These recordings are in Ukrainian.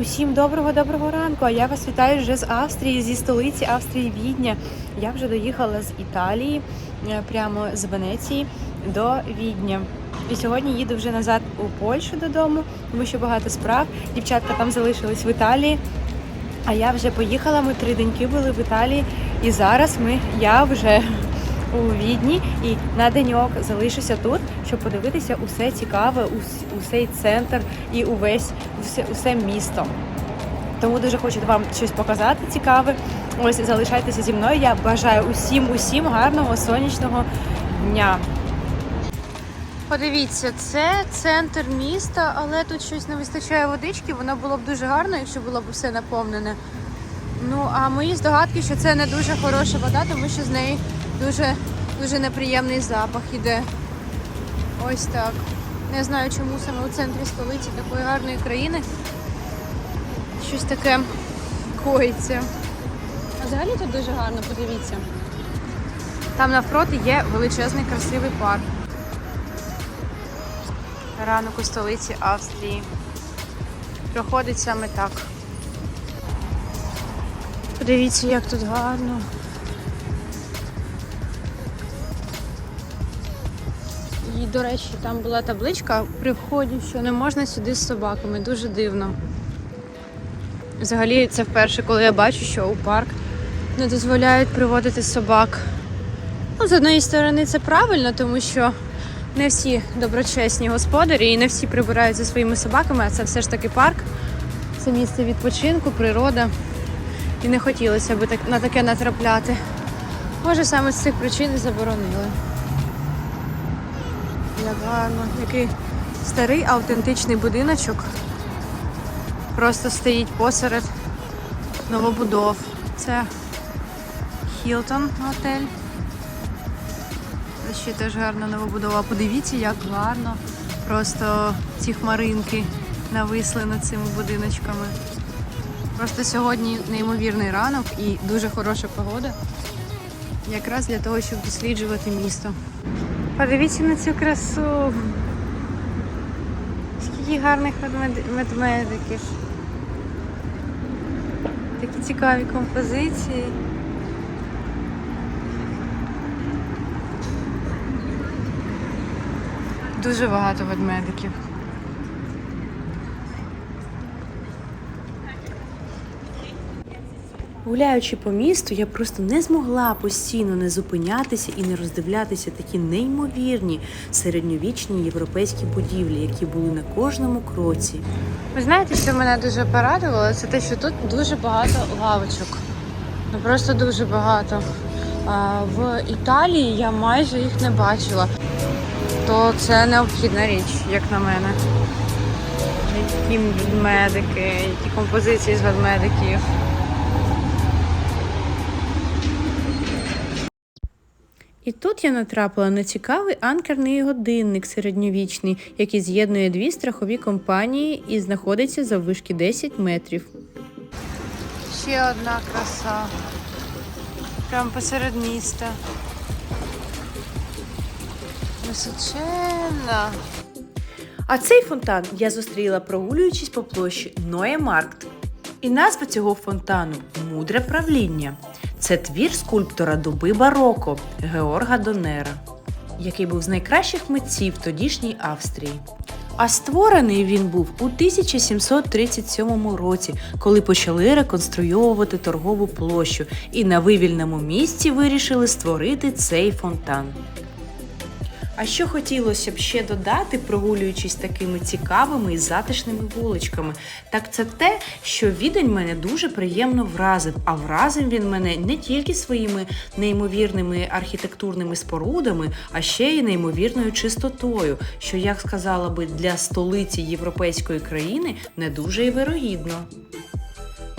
Усім доброго доброго ранку. А я вас вітаю вже з Австрії, зі столиці Австрії Відня. Я вже доїхала з Італії, е, прямо з Венеції до Відня. І сьогодні їду вже назад у Польщу додому, тому що багато справ. Дівчатка там залишились в Італії. А я вже поїхала. Ми три деньки були в Італії, і зараз ми я вже у Відні і на деньок залишуся тут, щоб подивитися усе цікаве, усей центр і увесь усе, усе місто. Тому дуже хочу вам щось показати цікаве. Ось залишайтеся зі мною. Я бажаю усім, усім гарного сонячного дня. Подивіться, це центр міста, але тут щось не вистачає водички. Воно було б дуже гарно, якщо було б все наповнене. Ну а мої здогадки, що це не дуже хороша вода, тому що з неї дуже дуже неприємний запах іде. Ось так. Не знаю, чому саме у центрі столиці такої гарної країни щось таке коїться. А взагалі тут дуже гарно, подивіться. Там навпроти є величезний красивий парк. Ранок у столиці Австрії. Проходить саме так. Подивіться, як тут гарно. І, до речі, там була табличка при вході, що не можна сюди з собаками. Дуже дивно. Взагалі, це вперше, коли я бачу, що у парк не дозволяють приводити собак. Ну, з однієї сторони, це правильно, тому що не всі доброчесні господарі і не всі прибирають за своїми собаками, а це все ж таки парк. Це місце відпочинку, природа. І не хотілося б на таке натрапляти. Може, саме з цих причин і заборонили. Як гарно. Який старий автентичний будиночок. Просто стоїть посеред новобудов. Це Хілтон готель. Ще теж гарна новобудова. Подивіться, як гарно. Просто ці хмаринки нависли над цими будиночками. Просто сьогодні неймовірний ранок і дуже хороша погода. Якраз для того, щоб досліджувати місто. Подивіться на цю красу. Скільки гарних медмедиків. Такі цікаві композиції. Дуже багато ведмедиків. Гуляючи по місту, я просто не змогла постійно не зупинятися і не роздивлятися такі неймовірні середньовічні європейські будівлі, які були на кожному кроці. Ви знаєте, що мене дуже порадувало? Це те, що тут дуже багато лавочок. Ну просто дуже багато. А в Італії я майже їх не бачила. То це необхідна річ, як на мене. Які ведмедики, які композиції з ведмедиків. І тут я натрапила на цікавий анкерний годинник середньовічний, який з'єднує дві страхові компанії і знаходиться за вишки 10 метрів. Ще одна краса. Прямо посеред міста. Височенна. А цей фонтан я зустріла прогулюючись по площі Ноє Маркт. І назва цього фонтану Мудре правління. Це твір скульптора дуби бароко Георга Донера, який був з найкращих митців тодішній Австрії. А створений він був у 1737 році, коли почали реконструйовувати торгову площу, і на вивільному місці вирішили створити цей фонтан. А що хотілося б ще додати, прогулюючись такими цікавими і затишними вуличками, так це те, що відень мене дуже приємно вразив. А вразив він мене не тільки своїми неймовірними архітектурними спорудами, а ще й неймовірною чистотою, що, як сказала би, для столиці європейської країни не дуже і вирогідно.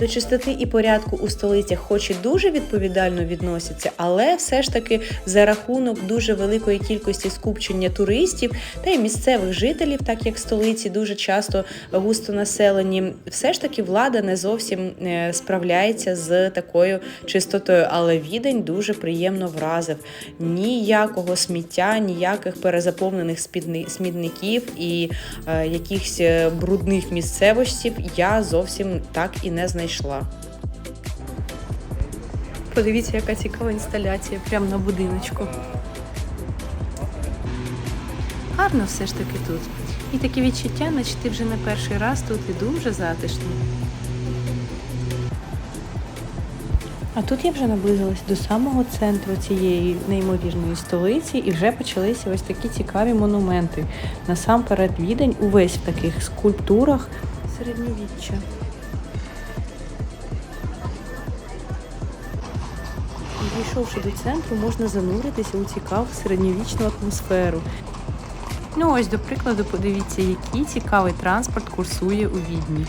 До чистоти і порядку у столицях, хоч і дуже відповідально відносяться, але все ж таки за рахунок дуже великої кількості скупчення туристів та й місцевих жителів, так як столиці дуже часто густо населені, все ж таки влада не зовсім е, справляється з такою чистотою. Але відень дуже приємно вразив. Ніякого сміття, ніяких перезаповнених смітників і е, якихось е, брудних місцевостей я зовсім так і не знайшла. Подивіться, яка цікава інсталяція прямо на будиночку. Гарно все ж таки тут. І таке відчуття, наче ти вже не перший раз тут і дуже затишно. А тут я вже наблизилась до самого центру цієї неймовірної столиці і вже почалися ось такі цікаві монументи. Насамперед відень увесь в таких скульптурах середньовіччя. Дійшовши до центру, можна зануритися у цікаву середньовічну атмосферу. Ну ось, до прикладу, подивіться, який цікавий транспорт курсує у Відні.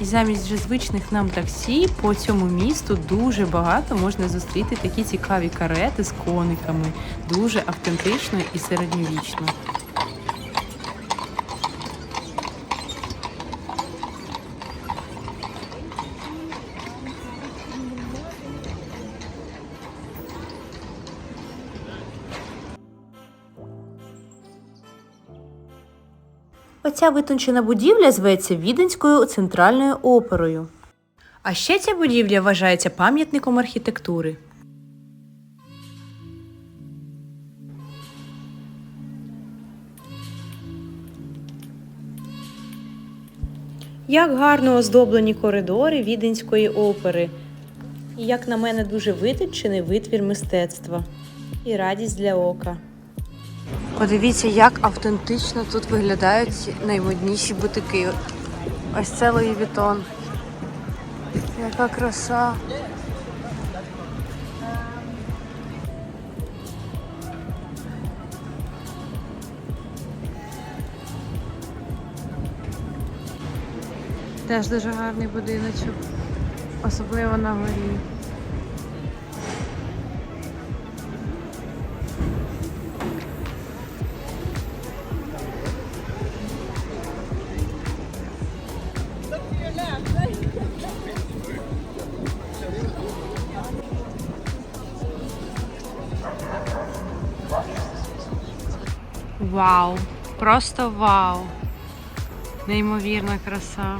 І замість вже звичних нам таксі по цьому місту дуже багато можна зустріти такі цікаві карети з кониками, дуже автентично і середньовічно. Оця витончена будівля зветься Віденською центральною оперою. А ще ця будівля вважається пам'ятником архітектури. Як гарно оздоблені коридори Віденської опери. І, як на мене, дуже витончений витвір мистецтва і радість для ока. Подивіться, як автентично тут виглядають наймодніші бутики. Ось це Луї Вітон. Яка краса. Теж дуже гарний будиночок, особливо на горі. Вау! Просто вау! Неймовірна краса.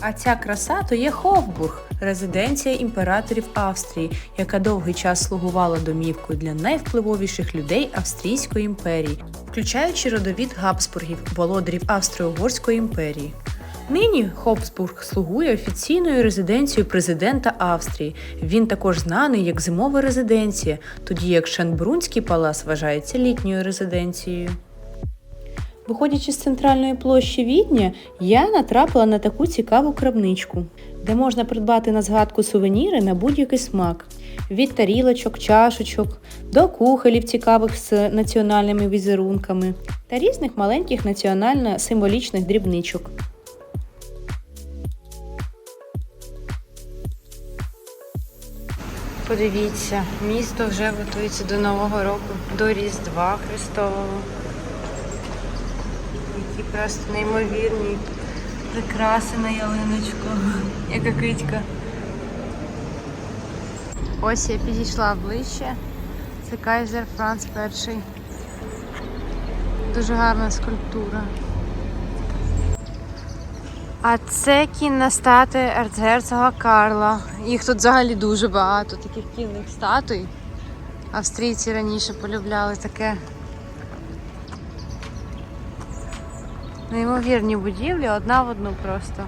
А ця краса то є Хофбург, резиденція імператорів Австрії, яка довгий час слугувала домівкою для найвпливовіших людей Австрійської імперії, включаючи родовід Габсбургів, володарів Австро-Угорської імперії. Нині Хобсбург слугує офіційною резиденцією президента Австрії. Він також знаний як зимова резиденція, тоді як Шенбрунський палац вважається літньою резиденцією. Виходячи з центральної площі Відня, я натрапила на таку цікаву крамничку, де можна придбати на згадку сувеніри на будь-який смак. Від тарілочок, чашечок до кухолів цікавих з національними візерунками та різних маленьких національно-символічних дрібничок. Подивіться, місто вже готується до Нового року, до Різдва Христового. Які просто неймовірні прикраси на ялиночку, яка китька. Ось я підійшла ближче. Це Кайзер Франц І. Дуже гарна скульптура. А це кінна статуя ерцгерцога Карла. Їх тут взагалі дуже багато, таких кінних статуй. Австрійці раніше полюбляли таке. Неймовірні будівлі, одна в одну просто.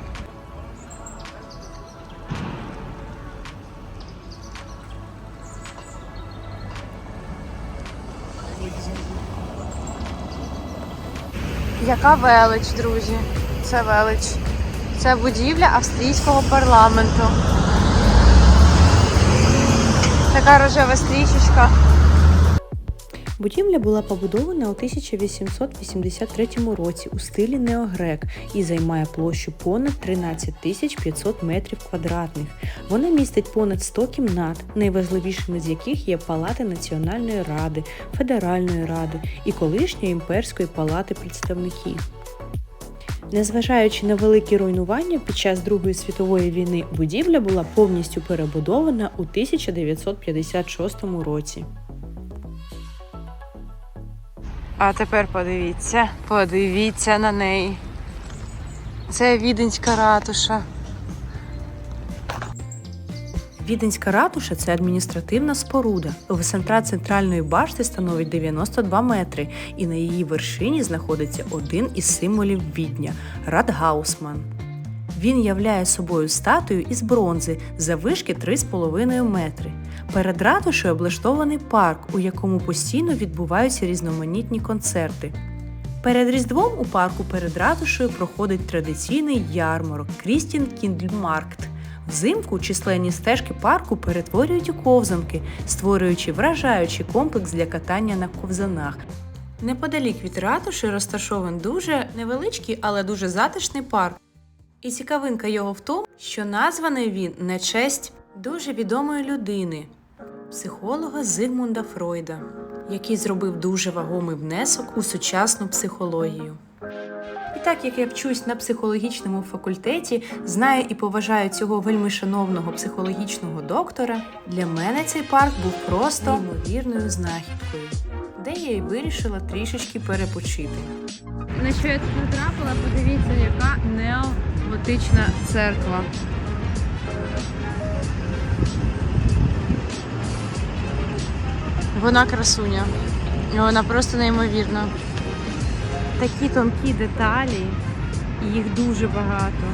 Яка велич, друзі? Це велич. Це будівля австрійського парламенту. Така рожева стрічечка. Будівля була побудована у 1883 році у стилі неогрек і займає площу понад 13 тисяч 500 метрів квадратних. Вона містить понад 100 кімнат, найважливішими з яких є палати Національної ради, Федеральної ради і колишньої імперської палати представників. Незважаючи на великі руйнування під час Другої світової війни, будівля була повністю перебудована у 1956 році. А тепер подивіться, подивіться на неї. Це віденська ратуша. Віденська ратуша це адміністративна споруда. Висота центральної башти становить 92 метри, і на її вершині знаходиться один із символів відня Радгаусман. Він являє собою статую із бронзи заввишки 3,5 метри. Перед ратушею облаштований парк, у якому постійно відбуваються різноманітні концерти. Перед Різдвом у парку перед ратушею проходить традиційний ярмарок Крістін Кіндльмаркт. Взимку численні стежки парку перетворюють у ковзанки, створюючи вражаючий комплекс для катання на ковзанах. Неподалік від ратуші розташований дуже невеличкий, але дуже затишний парк. І цікавинка його в тому, що названий він на честь дуже відомої людини, психолога Зигмунда Фройда, який зробив дуже вагомий внесок у сучасну психологію. Так як я вчусь на психологічному факультеті, знаю і поважаю цього вельми шановного психологічного доктора, для мене цей парк був просто неймовірною знахідкою, де я й вирішила трішечки перепочити. На що я тут натрапила, подивіться, яка неоготична церква. Вона красуня. Вона просто неймовірна. Такі тонкі деталі, і їх дуже багато.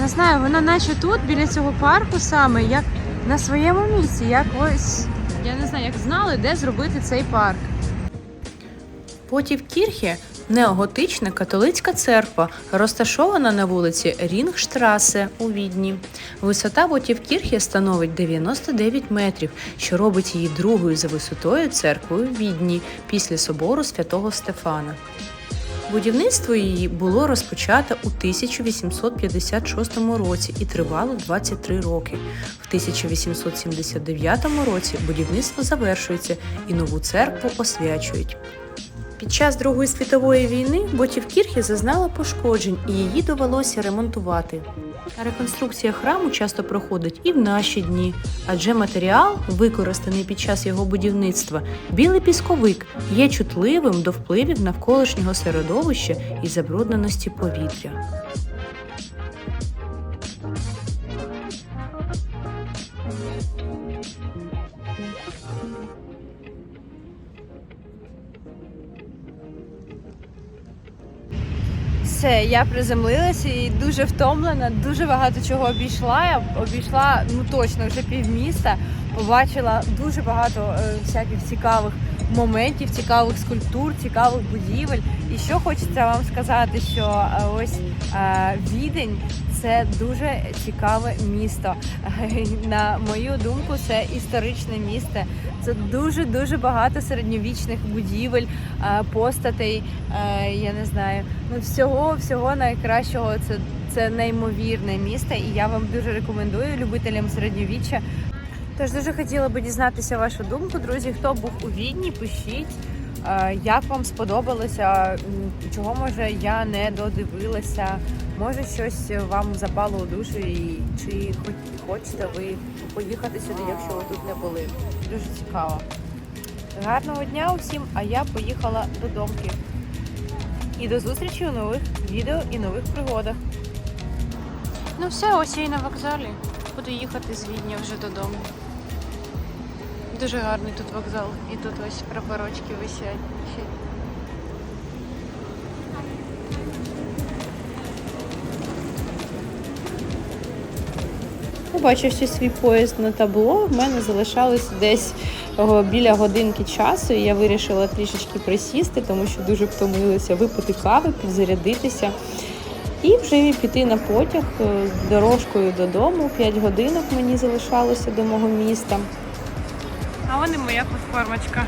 Не знаю, вона наче тут, біля цього парку саме, як на своєму місці, як ось. Я не знаю, як знали, де зробити цей парк. Потівкірхе неоготична католицька церква, розташована на вулиці Рінгштрасе у Відні. Висота Потівкірхе становить 99 метрів, що робить її другою за висотою церквою в Відні після собору святого Стефана. Будівництво її було розпочато у 1856 році і тривало 23 роки. В 1879 році будівництво завершується і нову церкву освячують. Під час Другої світової війни Ботівкірхе зазнала пошкоджень і її довелося ремонтувати. Реконструкція храму часто проходить і в наші дні, адже матеріал, використаний під час його будівництва, білий пісковик, є чутливим до впливів навколишнього середовища і забрудненості повітря. Все, я приземлилася і дуже втомлена, дуже багато чого обійшла. Я обійшла ну точно вже півміста. Побачила дуже багато е, всяких цікавих моментів, цікавих скульптур, цікавих будівель. І що хочеться вам сказати, що е, ось е, Відень це дуже цікаве місто. На мою думку, це історичне місто. Це дуже дуже багато середньовічних будівель, е, постатей. Я не знаю, ну всього всього найкращого. Це це неймовірне місто, і я вам дуже рекомендую любителям середньовіччя. Тож дуже хотіла би дізнатися вашу думку, друзі. Хто був у Відні, пишіть. Е, Як вам сподобалося? Чого може я не додивилася? Може щось вам запало у душу, і чи хочете ви поїхати сюди, якщо ви тут не були? Дуже цікаво. Гарного дня усім, а я поїхала додому. І до зустрічі у нових відео і нових пригодах. Ну все, ось я і на вокзалі. Буду їхати з Відня вже додому. Дуже гарний тут вокзал. І тут ось прапорочки висять. Побачивши свій поїзд на табло, в мене залишалось десь біля годинки часу, і я вирішила трішечки присісти, тому що дуже втомилася випити кави, підзарядитися. І вже піти на потяг е, дорожкою додому. 5 годинок мені залишалося до мого міста. А вон і моя платформочка.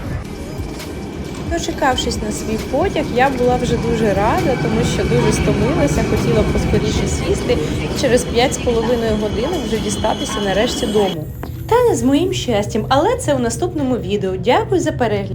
Дочекавшись на свій потяг, я була вже дуже рада, тому що дуже стомилася, хотіла поскоріше сісти і через 5,5 годин вже дістатися нарешті дому. Та не з моїм щастям, але це у наступному відео. Дякую за перегляд.